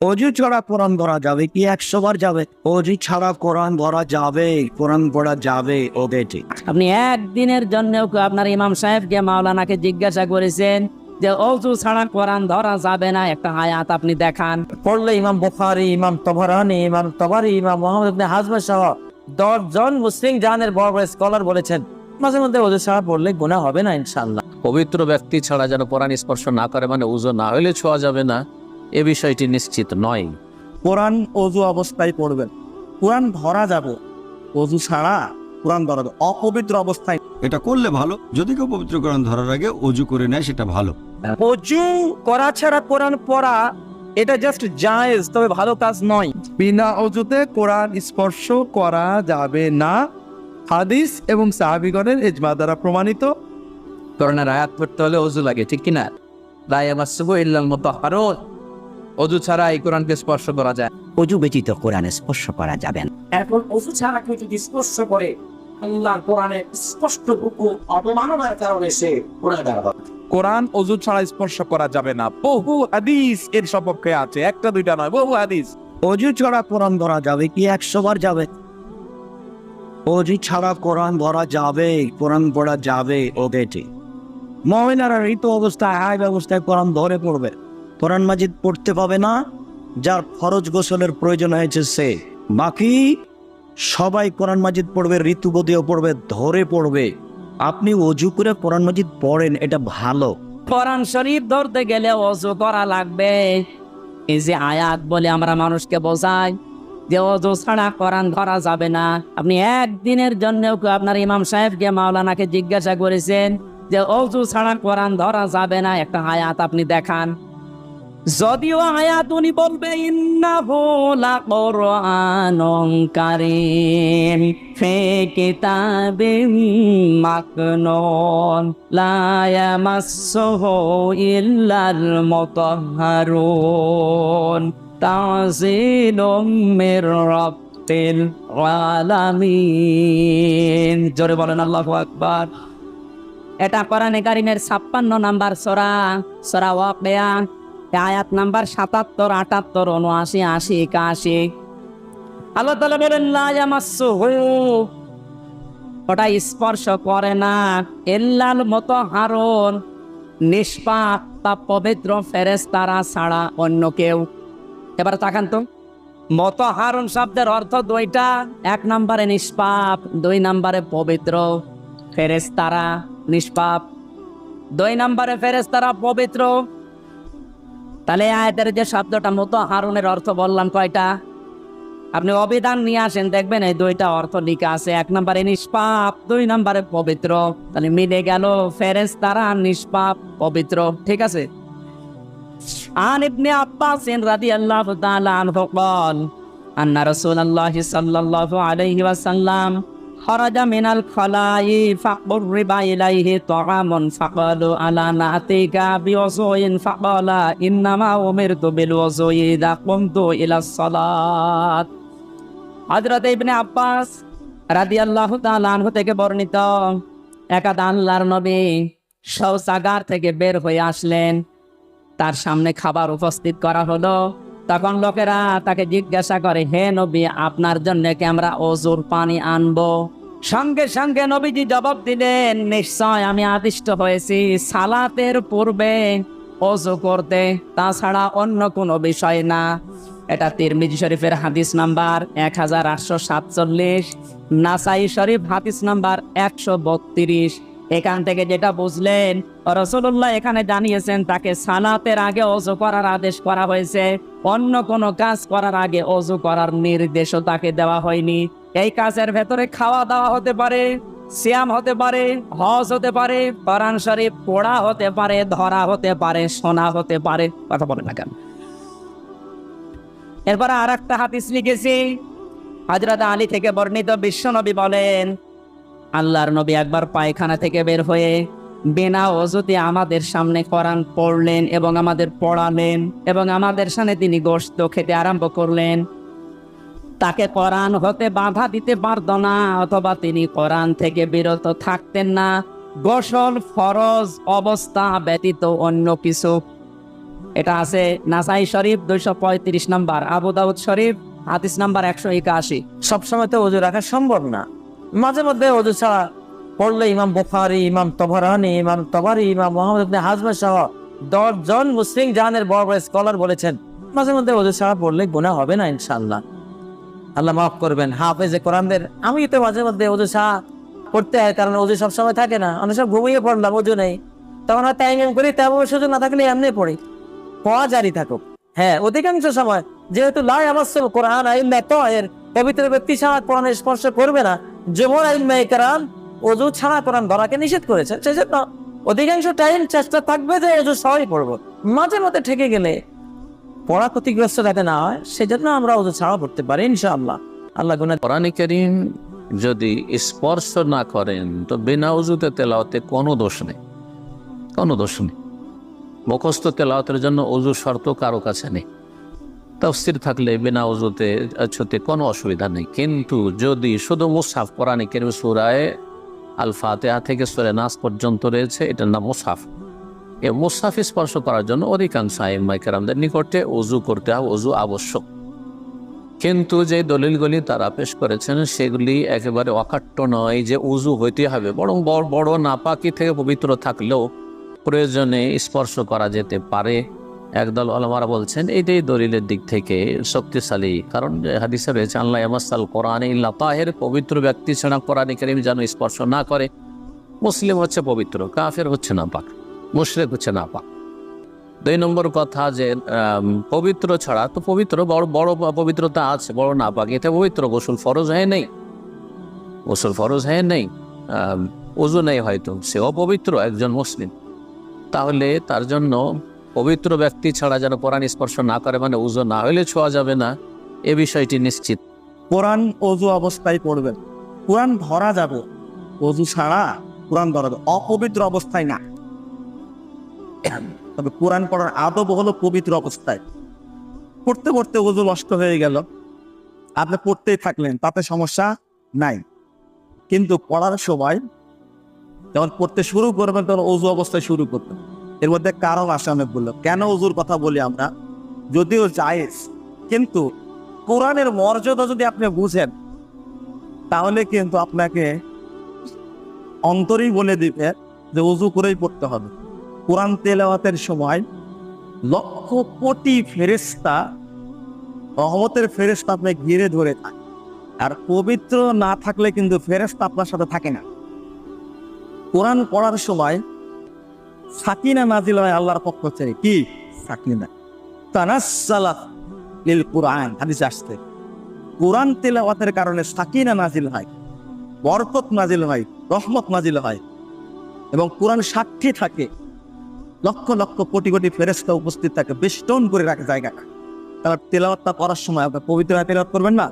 অজু ছাড়া কোরআন ধরা যাবে কি? একশো বার যাবে। অজু ছাড়া কোরআন ধরা যাবে। কোরআন পড়া যাবে ওকে ঠিক আপনি একদিনের জন্য আপনার ইমাম সাহেবকে মাওলানাকে জিজ্ঞাসা করেছেন যে অজু ছাড়া কোরআন ধরা যাবে না? একটা আয়াত আপনি দেখান। পড়লে ইমাম বুখারি ইমাম তবরানি ইমাম তবারি ইমাম মোহাম্মদ ইবনে হাজম সহ দশ জন মুসলিম জাহানের বড় বড় স্কলার বলেছেন মাঝে মধ্যে ওদের ছাড়া পড়লে গুণা হবে না ইনশাল্লাহ পবিত্র ব্যক্তি ছাড়া যেন কোরআন স্পর্শ না করে মানে উজু না হলে ছোঁয়া যাবে না। এ বিষয়টি নিশ্চিত নয়। কোরআন অজু অবস্থায় পড়বেন। কোরআন ধরা যাবে। অজু ছাড়া কোরআন ধরা যাবে। অপবিত্র অবস্থায় এটা করলে ভালো। যদি কেউ পবিত্র কোরআন ধরার আগে অজু করে নেয় সেটা ভালো। অজু করা ছাড়া কোরআন পড়া এটা জাস্ট জায়েজ তবে ভালো কাজ নয়। বিনা অজুতে কোরআন স্পর্শ করা যাবে না। হাদিস এবং সাহাবিগণের এজমা দ্বারা প্রমাণিত। করোনার আয়াত পড়তে হলে অজু লাগে ঠিক কিনা? লাই আমার শুভ ইল্লাল মতো হারত অজু ছাড়া এই কোরআনকে স্পর্শ করা যায়। অজু ব্যতীত কোরআন স্পর্শ করা যাবে না। এখন অজু ছাড়া কেউ যদি স্পর্শ করে আল্লাহর কোরআনে স্পষ্ট হুকুম অবমাননার কারণে সে কোরআন কোরআন অজু ছাড়া স্পর্শ করা যাবে না। বহু হাদিস এর সপক্ষে আছে। একটা দুইটা নয় বহু হাদিস। অজু ছাড়া কোরআন ধরা যাবে কি? একশো বার যাবে। অজু ছাড়া কোরআন ধরা যাবে কোরআন পড়া যাবে ওকে ঠিক মহিলারা ঋতু অবস্থায় হাই ব্যবস্থায় কোরআন ধরে পড়বে। কোরআন মাজিদ পড়তে পাবে না, যার ফরজ গোসলের প্রয়োজন হয়েছে সে। বাকি সবাই কোরআন মাজিদ পড়বে ঋতুবতীও পড়বে, ধরে পড়বে। আপনি অজু করে কোরআন মাজিদ পড়েন, এটা ভালো। কোরআন শরীফ ধরতে গেলে অজু করা লাগবে। এই যে আয়াত বলে আমরা মানুষকে বোঝাই যে অজু ছাড়া কোরআন ধরা যাবে না। আপনি একদিনের জন্য আপনার ইমাম সাহেবকে, মাওলানাকে জিজ্ঞাসা করেছেন যে অজু ছাড়া কোরআন ধরা যাবে না, একটা আয়াত আপনি দেখান। যদিও আয়াত উনি বলবে, ইন্নাহু লাকুরআনুন কারীম ফি কিতাবিম মাকনুন, লা ইয়ামাসসুহু ইল্লাল মুতাহহারুন তানজিলুম মির রাব্বিল আলামিন। জোরে বলেন আল্লাহু আকবার। এটা কোরআনে কারিমের ছাপ্পান্ন নাম্বার সরা সরা ওয়াকিয়া। আয়াত নাম্বার সাতাত্তর, আটাত্তর, উনআশি, আশি, একাশি। আল্লাহ তালা বলেন, লা ইয়ামাসসুহু ওটা স্পর্শ করে না। এল্লাল মতো হারন নিষ্পাপ বা পবিত্র ফেরেস্তারা ছাড়া অন্য কেউ। এবার তাকান তো। মত হারন শব্দের অর্থ দুইটা। এক নম্বরে নিষ্পাপ, দুই নম্বরে পবিত্র ফেরেস্তারা নিষ্পাপ। দুই নম্বরে ফেরেস্তারা পবিত্র। তাহলে এই আয়াতের যে শব্দটা মতো হারুনের অর্থ বললাম কয়টা আপনি অবিধান নিয়ে আসেন দেখবেন এই দুইটা অর্থ লিখে আছে এক নম্বরে নিষ্পাপ দুই নম্বরে পবিত্র তাহলে মিলে গেল ফেরেস তারা নিষ্পাপ পবিত্র ঠিক আছে عن ابن عباس رضي الله تعالى عنه قال أن رسول الله صلى الله عليه وسلم খরাজা মিনাল খলাই ফাকবুর রিবা ইলাইহি তাআমুন ফাকালু আলা নাতিকা বিওজুইন ফাকালা ইন্নামা উমিরতু বিল ওজুই ইদা কুমতু ইলা সালাত। হযরত ইবনে আব্বাস রাদিয়াল্লাহু তাআলা আনহু থেকে বর্ণিত একাদ আল্লাহর নবী শৌচাগার থেকে বের হয়ে আসলেন। তার সামনে খাবার উপস্থিত করা হলো। তখন লোকেরা তাকে জিজ্ঞাসা করে, হে নবী, আপনার জন্য কি আমরা অজুর পানি আনব? সঙ্গে সঙ্গে নবীজি জবাব দিলেন, নিশ্চয় আমি আদিষ্ট হয়েছি সালাতের পূর্বে অজু করতে। তাছাড়া অন্য কোনো বিষয় না। এটা তিরমিজি শরীফের হাদিস নাম্বার এক হাজার আটশো সাতচল্লিশ, নাসাই শরীফ হাদিস নাম্বার একশো বত্রিশ। এখান থেকে যেটা বুঝলেন রসুল্লাহ এখানে জানিয়েছেন, তাকে সালাতের আগে অজু করার আদেশ করা হয়েছে। অন্য কোনো কাজ করার আগে অজু করার নির্দেশও তাকে দেওয়া হয়নি। এই কাজের ভেতরে খাওয়া দাওয়া হতে পারে, সিয়াম হতে পারে, হজ হতে পারে, কোরআন শরীফ পড়া হতে পারে, ধরা হতে পারে, শোনা হতে পারে, কথা বলে না কেন? এরপরে আর একটা হাদিস লিখেছি। হজরত আলী থেকে বর্ণিত বিশ্বনবী বলেন আল্লাহর নবী একবার পায়খানা থেকে বের হয়ে বেনা অজুতে আমাদের সামনে কোরআন পড়লেন এবং আমাদের পড়ালেন এবং আমাদের সামনে তিনি গোশত খেতে আরম্ভ করলেন। তাকে কোরআন হতে বাধা দিতে পারত না, অথবা তিনি কোরআন থেকে বিরত থাকতেন না। গোসল, ফরজ অবস্থা ব্যতীত অন্য কিছু। এটা আছে নাসাই শরীফ দুইশো পঁয়ত্রিশ নাম্বার, আবু দাউদ শরীফ, হাদিস নাম্বার একশো একাশি। সবসময় তো অজু রাখা সম্ভব না। মাঝে মধ্যে অজু ছাড়া পড়লে ইমাম বুখারি, ইমাম তবরানি, ইমাম তবারি, ইমাম মোহাম্মদ ইবনে হাজমা সহ দশ জন মুসলিম জাহানের বড় বড় স্কলার বলেছেন, মাঝে মধ্যে অজু ছাড়া পড়লে গুনাহ হবে না ইনশাল্লাহ আল্লাহ মাফ করবেন, হাফেজে কোরআনদের আমি তো মাঝে মধ্যে অজু ছাড়া পড়তে হয়, কারণ অজু সবসময় থাকে না। অনেক সব ঘুমিয়ে পড়লাম, অজু নেই। তখন হয়তো এমন করি, তেমন সুযোগ না থাকলে এমনি পড়ি। পড়া জারি থাকুক। হ্যাঁ অধিকাংশ সময় যেহেতু লাই আমার কোরআন আইন পবিত্র ব্যক্তি ছাড়া কোরআন স্পর্শ করবে না। যেমন আইন মেয়েকারান অজু ছাড়া কোরআন ধরাকে নিষেধ করেছে সেই জন্য অধিকাংশ টাইম চেষ্টা থাকবে যে অজু সবাই পড়ব। মাঝে মধ্যে ঠেকে গেলে পড়া ক্ষতিগ্রস্ত যাতে না হয়, সেজন্য আমরা অজু ছাড়া পড়তে পারি, ইনশাআল্লাহ। আল্লাহ গুনা যদি স্পর্শ না করেন, তো বিনা উজুতে তেলাওতে কোনো দোষ নেই। কোনো দোষ নেই। মুখস্থ তেলাওয়াতের জন্য অজু শর্ত কারও কাছে নেই। তফসির থাকলে বিনা উজুতে ছুতে কোনো অসুবিধা নেই। কিন্তু যদি শুধু মুসাফ, কোরআনে কেরিম সুরায় আল ফাতেহা থেকে সুরে নাস পর্যন্ত রয়েছে, এটার নাম মুসাফ। এ মুসাফ স্পর্শ করার জন্য অধিকাংশ আইমাইকার নিকটে অজু করতে হয় অজু আবশ্যক। কিন্তু যে দলিলগুলি তারা পেশ করেছেন, সেগুলি একেবারে অকাট্য নয় যে উজু হইতে হবে। বরং বড় বড় নাপাকি থেকে পবিত্র থাকলেও প্রয়োজনে স্পর্শ করা যেতে পারে। একদল আলমারা বলছেন এইটাই দলিলের দিক থেকে শক্তিশালী। কারণ হাদিসে রয়েছে, আল্লাহ আমাসাল কোরআন ইল্লা তাহের, পবিত্র ব্যক্তি ছাড়া কোরআনে করিম যেন স্পর্শ না করে। মুসলিম হচ্ছে পবিত্র, কাফের হচ্ছে না পাক মুশরেক হচ্ছে না পাক দুই নম্বর কথা যে পবিত্র ছাড়া তো পবিত্র, বড় বড় পবিত্রতা আছে, বড় না পাক এতে পবিত্র, গোসল ফরজ হয়ে নেই। গোসল ফরজ হয়ে নেই। ওজু নেই হয়তো, সেও পবিত্র, একজন মুসলিম। তাহলে তার জন্য পবিত্র ব্যক্তি ছাড়া যেন কোরআন স্পর্শ না করে মানে উজু না হলে ছোঁয়া যাবে না, এ বিষয়টি নিশ্চিত। কোরআন অজু অবস্থায় পড়বেন। কোরআন ধরা যাবে। অজু ছাড়া কোরআন ধরা যাবে। অপবিত্র অবস্থায় না। তবে কোরআন পড়ার আদব হলো পবিত্র অবস্থায়। পড়তে পড়তে অজু নষ্ট হয়ে গেল। আপনি পড়তেই থাকলেন, তাতে সমস্যা নাই। কিন্তু পড়ার সময় যখন পড়তে শুরু করবেন, তখন অজু অবস্থায় শুরু করবেন। এর মধ্যে কারণ আসে অনেকগুলো। কেন অজুর কথা বলি আমরা? যদিও জায়েজ, কিন্তু কোরআনের মর্যাদা যদি আপনি বুঝেন, তাহলে কিন্তু আপনাকে অন্তরেই বলে দিবে যে উজু করেই পড়তে হবে। কোরআন তেলাওয়াতের সময় লক্ষ কোটি ফেরেস্তা রহমতের ফেরেস্তা আপনি ঘিরে ধরে থাকে। আর পবিত্র না থাকলে কিন্তু ফেরেস্তা আপনার সাথে থাকে না। কোরআন পড়ার সময় সাকিনা নাজিল হয় আল্লাহর পক্ষ থেকে। কি? সাকিনা। তানাসালাত লিল কোরআন। হাদিসে আসতে কোরআন তেলাওয়াতের কারণে সাকিনা নাজিল হয়, বরকত নাজিল হয়, রহমত নাজিল হয় এবং কোরআন সাক্ষী থাকে। লক্ষ লক্ষ কোটি কোটি ফেরেস্তা উপস্থিত থাকে, বেষ্টন করে রাখে জায়গাটা তার তেলাওয়াতটা করার সময় আপনার পবিত্র তেলাওয়াত করবেন না?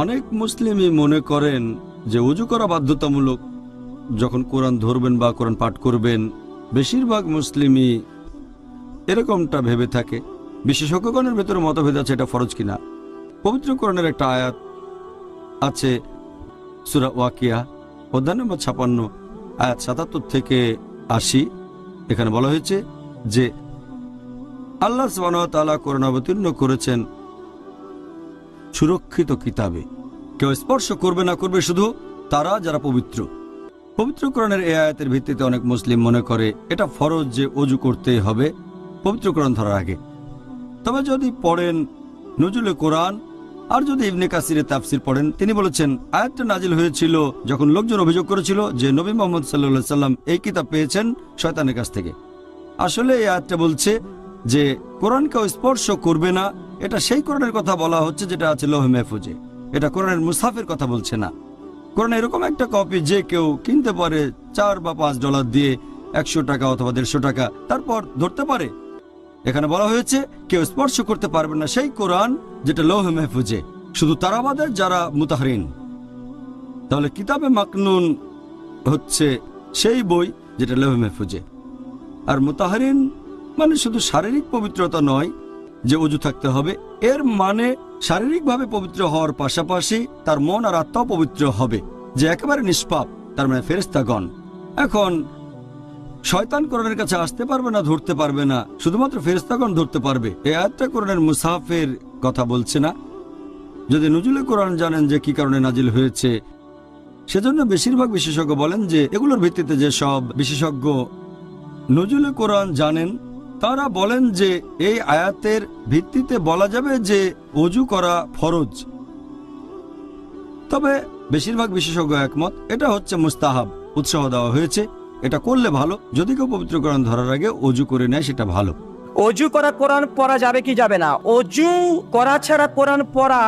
অনেক মুসলিমই মনে করেন যে উজু করা বাধ্যতামূলক। যখন কোরআন ধরবেন বা কোরআন পাঠ করবেন বেশিরভাগ মুসলিমই এরকমটা ভেবে থাকে। বিশেষজ্ঞগণের ভেতরে মতভেদ আছে এটা ফরজ কিনা। পবিত্র কোরআনের একটা আয়াত আছে, সুরা ওয়াকিয়া, অধ্যায় নম্বর ছাপান্ন, আয়াত সাতাত্তর থেকে আশি। এখানে বলা হয়েছে যে, আল্লাহ তাআলা কোরআন অবতীর্ণ করেছেন সুরক্ষিত কিতাবে। কেউ স্পর্শ করবে না করবে শুধু তারা যারা পবিত্র। পবিত্র কোরআনের এই আয়াতের ভিত্তিতে অনেক মুসলিম মনে করে, এটা ফরজ যে অজু করতেই হবে পবিত্র কোরআন ধরার আগে। তবে যদি পড়েন নজরুলে কোরআন, আর যদি ইবনে কাসিরে তাফসির পড়েন, তিনি বলেছেন, আয়াতটা নাজিল হয়েছিল যখন লোকজন অভিযোগ করেছিল যে নবী মোহাম্মদ সাল্লা সাল্লাম এই কিতাব পেয়েছেন শয়তানের কাছ থেকে। আসলে এই আয়াতটা বলছে যে কোরআনকেও স্পর্শ করবে না, এটা সেই কোরআনের কথা বলা হচ্ছে যেটা আছে লোহে মেহফুজে। এটা কোরআনের মুসাফের কথা বলছে না। কোরআন এরকম একটা কপি যে কেউ কিনতে পারে চার বা পাঁচ ডলার দিয়ে একশো টাকা অথবা দেড়শো টাকা, তারপর ধরতে পারে। এখানে বলা হয়েছে, কেউ স্পর্শ করতে পারবে না সেই কোরআন যেটা লৌহ মেহফুজে। শুধু তারা বাদে যারা মুতাহরিন। তাহলে কিতাবে মাকনুন হচ্ছে সেই বই যেটা লৌহ মেহফুজে। আর মুতাহরিন মানে শুধু শারীরিক পবিত্রতা নয়, যে উজু থাকতে হবে, এর মানে শারীরিকভাবে পবিত্র হওয়ার পাশাপাশি তার মন আর আত্মাও পবিত্র হবে, যে একেবারে নিষ্পাপ, তার মানে ফেরেস্তাগণ এখন, শয়তান কোরআনের কাছে আসতে পারবে না, ধরতে পারবে না, শুধুমাত্র ফেরেস্তাগণ ধরতে পারবে। এই আয়াতটা কোরআনের মুসাফের কথা বলছে না? যদি নজরুলে কোরআন জানেন যে কি কারণে নাজিল হয়েছে, সেজন্য বেশিরভাগ বিশেষজ্ঞ বলেন যে, এগুলোর ভিত্তিতে যে সব বিশেষজ্ঞ নজরুলে কোরআন জানেন তারা বলেন যে এই আয়াতের ভিত্তিতে বলা যাবে যে অজু করা ফরজ। তবে বেশিরভাগ বিশেষজ্ঞ একমত, এটা হচ্ছে মুস্তাহাব, উৎসাহ দেওয়া হয়েছে, এটা করলে ভালো, যদি কেউ পবিত্রকরণ ধরার আগে অজু করে নেয়, সেটা ভালো। অজু করা কোরআন পড়া যাবে কি যাবে না? অজু করা ছাড়া কোরআন পড়া,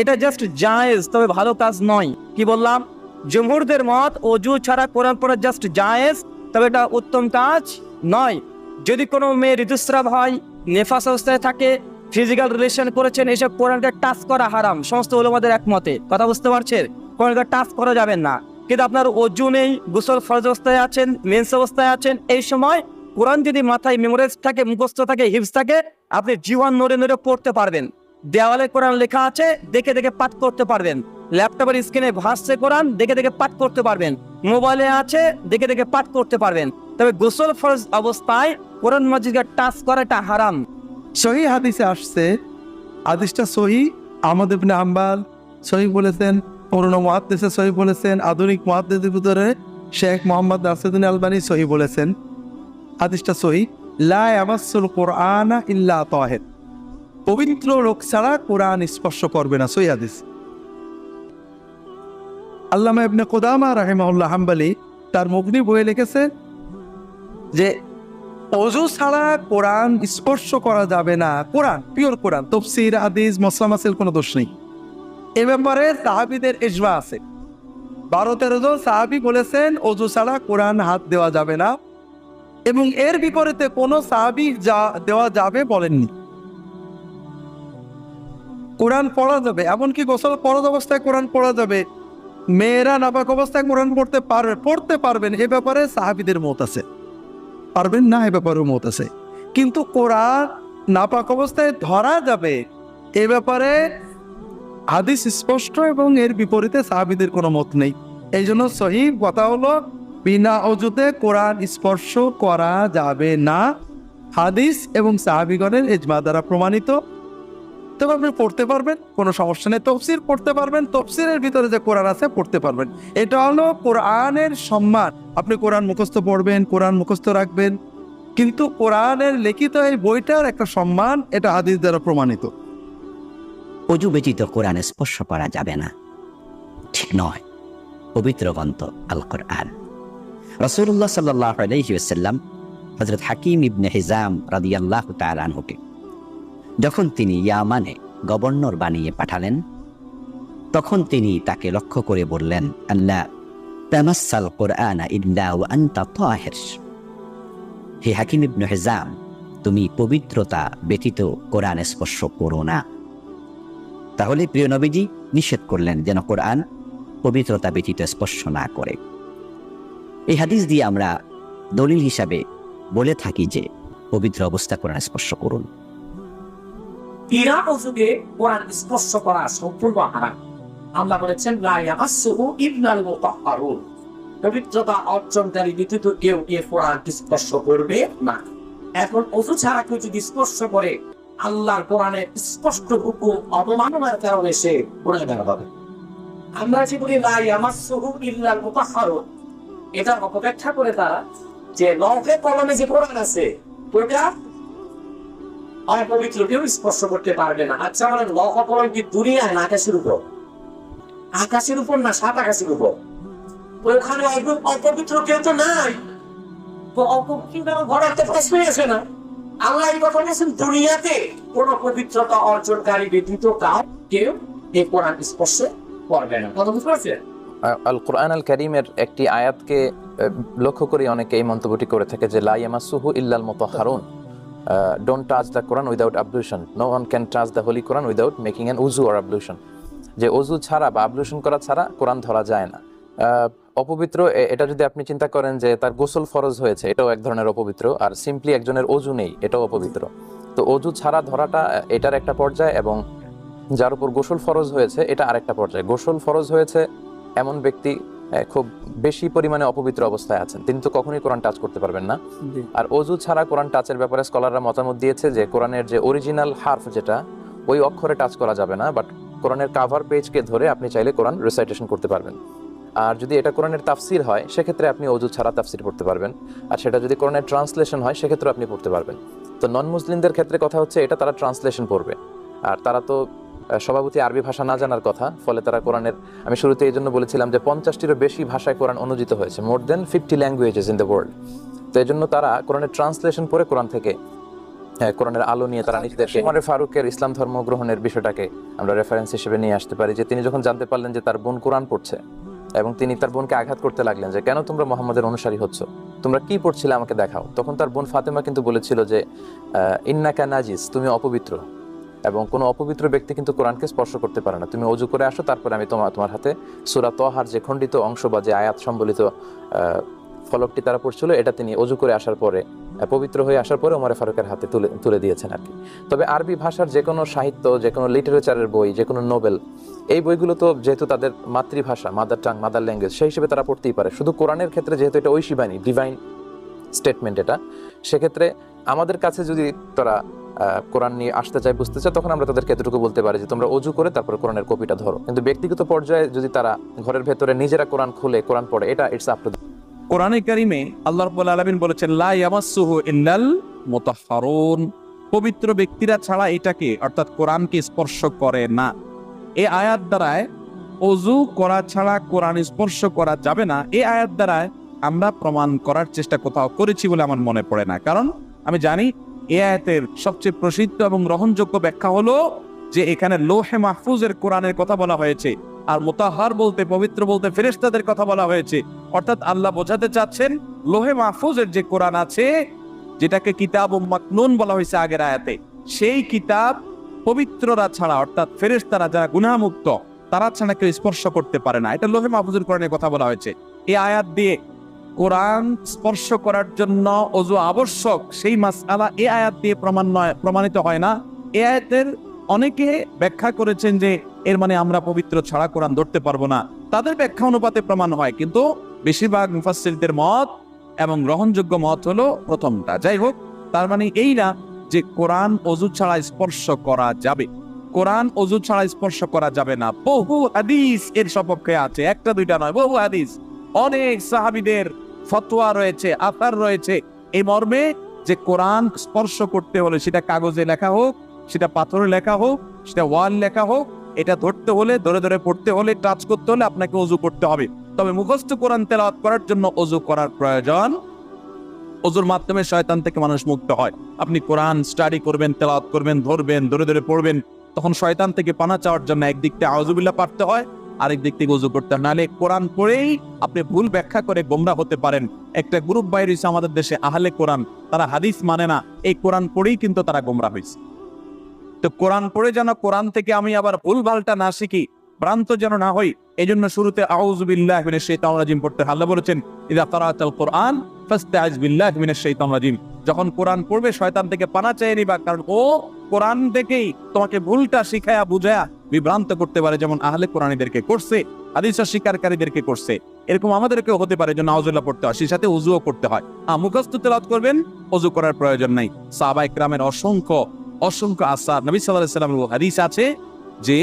এটা জাস্ট জায়েজ, তবে ভালো কাজ নয়। কি বললাম? জমহুরদের মত, অজু ছাড়া কোরআন পড়া জাস্ট জায়েজ, তবে এটা উত্তম কাজ নয়। যদি কোনো মেয়ে ঋতুস্রাব হয়, নেফাস অবস্থায় থাকে ফিজিক্যাল রিলেশন করেছেন, এসব কোরআনকে টাচ করা হারাম। সমস্ত ওলমাদের একমতে। কথা বুঝতে পারছেন? কোরআনকে টাচ করা যাবে না। কিন্তু আপনার অজু নেই, গোসল ফরজ অবস্থায় আছেন মেন্স অবস্থায় আছেন, এই সময় কোরআন যদি মাথায় মেমোরাইজ থাকে, মুখস্থ থাকে হিপস থাকে, আপনি জীবন নড়ে নড়ে পড়তে পারবেন। দেওয়ালে কোরআন লেখা আছে, দেখে দেখে পাঠ করতে পারবেন। ল্যাপটপের স্ক্রিনে ভাসছে কোরআন, দেখে দেখে পাঠ করতে পারবেন। মোবাইলে আছে, দেখে দেখে পাঠ করতে পারবেন। তবে গোসল ফরজ অবস্থায় কোরআন মসজিদকে টাচ করাটা হারাম। সহি হাদিসে আসছে, হাদিসটা সহি আমাদের ইবনে হাম্বাল সহি বলেছেন, পুরনো মহাদ্দেশে সহি বলেছেন, আধুনিক মহাদ্দেশের ভিতরে শেখ মোহাম্মদ নাসিরুদ্দিন আলবানী সহি বলেছেন। হাদিসটা সহি, লা ইয়ামাসসুল কোরআনা ইল্লা তাহের। পবিত্র লোক ছাড়া কোরআন স্পর্শ করবে না, সহি হাদিস। আল্লামা ইবনে কোদামা রাহিমাহুল্লাহ হাম্বালি তার মুগনি বইয়ে লিখেছে যে অজু ছাড়া কোরআন স্পর্শ করা যাবে না। কোরআন পিওর কোরআন, তফসির, হাদিস, মসলাম আসিল কোনো দোষ নেই। এ ব্যাপারে সাহাবিদের ইজমা আছে। বারো তেরো জন সাহাবি বলেছেন, অজু ছাড়া কোরআন হাত দেওয়া যাবে না। এবং এর বিপরীতে কোনো সাহাবি যা দেওয়া যাবে বলেননি। কোরআন পড়া যাবে, এমনকি গোসল পড়ার অবস্থায় কোরআন পড়া যাবে। মেয়েরা নাপাক অবস্থায় কোরআন পড়তে পারবে পড়তে পারবেন এ ব্যাপারে সাহাবিদের মত আছে। পারবেন না এ ব্যাপারেও মত আছে। কিন্তু কোরআন নাপাক অবস্থায় ধরা যাবে, এ ব্যাপারে হাদিস স্পষ্ট এবং এর বিপরীতে সাহাবিদের কোনো মত নেই। এই জন্য সহি কথা হলো, বিনা অজুতে কোরআন স্পর্শ করা যাবে না। হাদিস এবং সাহাবিগণের এজমা দ্বারা প্রমাণিত। তবে আপনি পড়তে পারবেন, কোনো সমস্যা নেই। তফসির পড়তে পারবেন, তফসিরের ভিতরে যে কোরআন আছে পড়তে পারবেন। এটা হলো কোরআনের সম্মান। আপনি কোরআন মুখস্থ পড়বেন, কোরআন মুখস্থ রাখবেন। কিন্তু কোরআনের লিখিত এই বইটার একটা সম্মান এটা হাদিস দ্বারা প্রমাণিত। অজু ব্যতীত কোরআন স্পর্শ করা যাবে না। ঠিক নয়। পবিত্র গ্রন্থ আল কোরআন রসুল্লাহ সাল্লাহ আলহিউসাল্লাম হজরত হাকিম ইবনে হিজাম রাদিয়াল্লাহ তালানহুকে যখন তিনি ইয়ামানে গভর্নর বানিয়ে পাঠালেন, তখন তিনি তাকে লক্ষ্য করে বললেন, আল্লাহ, তামাসাল কোরআন হে হাকিম ইবনে হিজাম, তুমি পবিত্রতা ব্যতীত কোরআন স্পর্শ করো না। তাহলে প্রিয় নবীজি নিষেধ করলেন যেন কোরআন পবিত্রতা ব্যতীত স্পর্শ না করে। এই হাদিস দিয়ে আমরা দলিল হিসাবে বলে থাকি যে, পবিত্র অবস্থা কোরআন স্পর্শ করুন। ইরান যুগে কোরআন স্পর্শ করা সম্পূর্ণ হারাম। আল্লাহ বলেছেন, লা ইয়ামাসসুহু ইল্লাল মুতাহহারুন পবিত্রতা অর্জনকারী ব্যতীত কেউ এ কোরআন স্পর্শ করবে না। এখন অজু ছাড়া কেউ যদি স্পর্শ করে, আল্লাহর কোরআনের স্পষ্ট হুকুম অবমাননার কারণে সে গুণাগার হবে। আমরা যে বলি, লা ইয়ামাসসুহু ইল্লাল মুতাহহারুন এটা অপব্যাখ্যা করে তারা যে লৌহে কলমে যে কোরআন আছে, ওইটা অপবিত্র কেউ স্পর্শ করতে পারবে না। আচ্ছা মানে কলম কি দুনিয়ায় না আকাশের উপর? আকাশের উপর না, সাত আকাশের উপর? ওখানে অপ- অপবিত্র কেউ তো নাই। তো আল্লাহ দুনিয়াতে কোন পবিত্রতা অর্জনকারী ব্যতীত কাউ, কেউ এই কোরআন স্পর্শ করবে না। বুঝতে পারছেন? আল কোরআন আল করিমের একটি আয়াতকে লক্ষ্য করে অনেকে এই মন্তব্যটি করে থাকে যে লাইয়ামাসুহু ইল্লাল মতো Harun don't touch the Quran without ablution no one can touch the holy Quran without making an উজু অর আবলুশন যে অজু ছাড়া বা আবলুশন করা ছাড়া কোরআন ধরা যায় না। অপবিত্র এটা যদি আপনি চিন্তা করেন যে তার গোসল ফরজ হয়েছে, এটাও এক ধরনের অপবিত্র। আর সিম্পলি একজনের অজু নেই, এটাও অপবিত্র। তো অজু ছাড়া ধরাটা এটার একটা পর্যায় এবং যার উপর গোসল ফরজ হয়েছে, এটা আরেকটা পর্যায়ে। গোসল ফরজ হয়েছে এমন ব্যক্তি খুব বেশি পরিমাণে অপবিত্র অবস্থায় আছেন। তিনি তো কখনোই কোরআন টাচ করতে পারবেন না। আর অজু ছাড়া কোরআন টাচের ব্যাপারে স্কলাররা মতামত দিয়েছে যে কোরআনের যে অরিজিনাল হার্ফ যেটা ওই অক্ষরে টাচ করা যাবে না বাট কোরআনের কাভার পেজকে ধরে আপনি চাইলে কোরআন রিসাইটেশন করতে পারবেন। আর যদি এটা কোরআনের তাফসির হয় সেক্ষেত্রে আপনি অজু ছাড়া তাফসির পড়তে পারবেন। আর সেটা যদি কোরআনের ট্রান্সলেশন হয় সেক্ষেত্রে আপনি পড়তে পারবেন। তো নন মুসলিমদের ক্ষেত্রে কথা হচ্ছে এটা তারা ট্রান্সলেশন পড়বে। আর তারা তো স্বভাবতই আরবি ভাষা না জানার কথা ফলে তারা কোরআনের আমি শুরুতে এই জন্য বলেছিলাম যে পঞ্চাশটিরও বেশি ভাষায় কোরআন অনুদিত হয়েছে more than fifty languages in the world. তো এই জন্য তারা কোরআনের ট্রান্সলেশন পড়ে কোরআন থেকে কোরআনের আলো নিয়ে তারা নিজেদেরকে উমরে ফারুকের ইসলাম ধর্ম গ্রহণের বিষয়টাকে আমরা রেফারেন্স হিসেবে নিয়ে আসতে পারি যে তিনি যখন জানতে পারলেন যে তার বোন কোরআন পড়ছে এবং তিনি তার বোনকে আঘাত করতে লাগলেন যে কেন তোমরা মোহাম্মদের অনুসারী হচ্ছ? তোমরা কি পড়ছিলে আমাকে দেখাও? তখন তার বোন ফাতেমা কিন্তু বলেছিল যে ইন্নাকা নাজিস তুমি অপবিত্র। এবং কোনো অপবিত্র ব্যক্তি কিন্তু কোরআনকে স্পর্শ করতে পারে না। তুমি অজু করে আসো, তারপরে আমি তোমার তোমার হাতে সুরা তহার যে খণ্ডিত অংশ বা যে আয়াত সম্বলিত ফলকটি তারা পড়ছিল, এটা তিনি অজু করে আসার পরে পবিত্র হয়ে আসার পরে ওমরে ফারুকের হাতে তুলে তুলে দিয়েছেন আর কি। তবে আরবি ভাষার যে কোনো সাহিত্য, যে কোনো লিটারেচারের বই, যে কোনো নোবেল, এই বইগুলো তো যেহেতু তাদের মাতৃভাষা, মাদার টাং, মাদার ল্যাঙ্গুয়েজ, সেই হিসেবে তারা পড়তেই পারে। শুধু কোরআনের ক্ষেত্রে যেহেতু এটা ঐশী বাণী ডিভাইন স্টেটমেন্ট এটা, সেক্ষেত্রে আমাদের কাছে যদি তারা কোরআন নিয়ে আসতে চায়, বুঝতে চায়, তখন আমরা তাদেরকে এতটুকু বলতে পারি যে তোমরা অজু করে তারপরে কোরআনের কপিটা ধরো। কিন্তু ব্যক্তিগত পর্যায়ে যদি তারা ঘরের ভেতরে নিজেরা কোরআন খুলে, কোরআন পড়ে, এটা ইটস আপ টু কোরআনে কারিমে আল্লাহ রাব্বুল আলামিন বলেছেন, লা ইয়ামাসসুহু ইল্লাল মুতাহহারুন পবিত্র ব্যক্তিরা ছাড়া এটাকে, অর্থাৎ কোরআনকে স্পর্শ করে না। এই আয়াত দ্বারায় অজু করা ছাড়া কোরআন স্পর্শ করা যাবে না। এই আয়াত দ্বারায় আমরা প্রমাণ করার চেষ্টা কোথাও করেছি বলে আমার মনে পড়ে না। কারণ আমি জানি এই আয়াতের সবচেয়ে প্রসিদ্ধ এবং গ্রহণযোগ্য ব্যাখ্যা হলো যে এখানে লোহে মাহফুজের কোরআনের কথা বলা হয়েছে আর মোতাহার বলতে, পবিত্র বলতে, ফেরেশতাদের কথা বলা হয়েছে। অর্থাৎ আল্লাহ বোঝাতে চাচ্ছেন লোহে মাহফুজের যে কোরআন আছে, যেটাকে কিতাব ও মাকনুন বলা হয়েছে আগের আয়াতে, সেই কিতাব পবিত্ররা ছাড়া, অর্থাৎ ফেরেশতারা যারা গুনাহমুক্ত, তারা ছাড়া কেউ স্পর্শ করতে পারে না। এটা লোহে মাহফুজের কোরআনের কথা বলা হয়েছে। এই আয়াত দিয়ে কোরআন স্পর্শ করার জন্য অজু আবশ্যক, সেই মাসআলা এ আয়াত দিয়ে প্রমাণ নয়, প্রমাণিত হয় না। এ আয়াতের অনেকে ব্যাখ্যা করেছেন যে এর মানে আমরা পবিত্র ছাড়া কোরআন ধরতে পারব না। তাদের ব্যাখ্যা অনুপাতে প্রমাণ হয়, কিন্তু বেশিরভাগ মুফাসসিরদের মত এবং গ্রহণযোগ্য মত হলো প্রথমটা। যাই হোক, তার মানে এই না যে কোরআন অজু ছাড়া স্পর্শ করা যাবে। কোরআন অজু ছাড়া স্পর্শ করা যাবে না। বহু হাদিস এর সপক্ষে আছে, একটা দুইটা নয়, বহু হাদিস। অনেক সাহাবিদের ফতোয়া রয়েছে আথার রয়েছে। এই মর্মে যে কোরআন স্পর্শ করতে হলে সেটা কাগজে লেখা হোক, সেটা পাথরে লেখা হোক, সেটা ওয়াল লেখা হোক, এটা ধরতে হলে, ধরে ধরে পড়তে হলে, টাচ করতে হলে আপনাকে অজু করতে হবে। তবে মুখস্থ কোরআন তেলাওয়াত করার জন্য অজু করার প্রয়োজন। অজুর মাধ্যমে শয়তান থেকে মানুষ মুক্ত হয়। আপনি কোরআন স্টাডি করবেন, তেলাওয়াত করবেন, ধরবেন, ধরে ধরে পড়বেন, তখন শয়তান থেকে পানা চাওয়ার জন্য একদিক থেকে আউজুবিল্লাহ পারতে হয় আরেক দিক থেকে অজু করতে নাহলে কোরআন পড়েই আপনি ভুল ব্যাখ্যা করে গোমরা হতে পারেন। একটা গ্রুপ বাইরে হয়েছে আমাদের দেশে, আহলে কোরআন। তারা হাদিস মানে না, এই কোরআন পড়েই কিন্তু তারা গোমরা হয়েছে তো কোরআন পড়ে যেন কোরআন থেকে আমি আবার ভুল ভালটা না শিখি, ভ্রান্ত যেন না হই এই জন্য শুরুতে আউজুবিল্লাহ মিনাশ শাইতানির রাজিম পড়তে। আল্লাহ বলেছেন ইদা কারাতাল কোরআন ফাস্তাইজ বিল্লাহ মিনাশ শাইতানির রাজিম। যখন কোরআন পড়বে, শয়তান থেকে পানা চেয়ে নিবা, কারণ ও কোরআন থেকেই তোমাকে ভুলটা শিখায়া বুঝায়া বিভ্রান্ত করতে পারে, যেমন আহলে কোরআনীদেরকে করছে হাদিস স্বীকারীদেরকে করছে। এরকম আমাদেরকেও হতে পারে যে নাউজুল্লাহ পড়তে হয়, সেই সাথে উজুও করতে হয়। আ মুখস্থ তেলাওয়াত করবেন অজু করার প্রয়োজন নাই। সাহাবা ইকরামের অসংখ্য অসংখ্য আসার, নবী সাল্লাল্লাহু আলাইহি সাল্লামের হাদিস আছে যে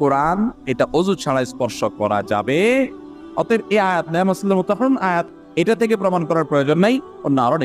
কোরআন, এটা অজু ছাড়া স্পর্শ করা যাবে। অতএব এই আয়াত নেয় মুসলিম আয়াত, এটা থেকে প্রমাণ করার প্রয়োজন নাই। অন্য আরও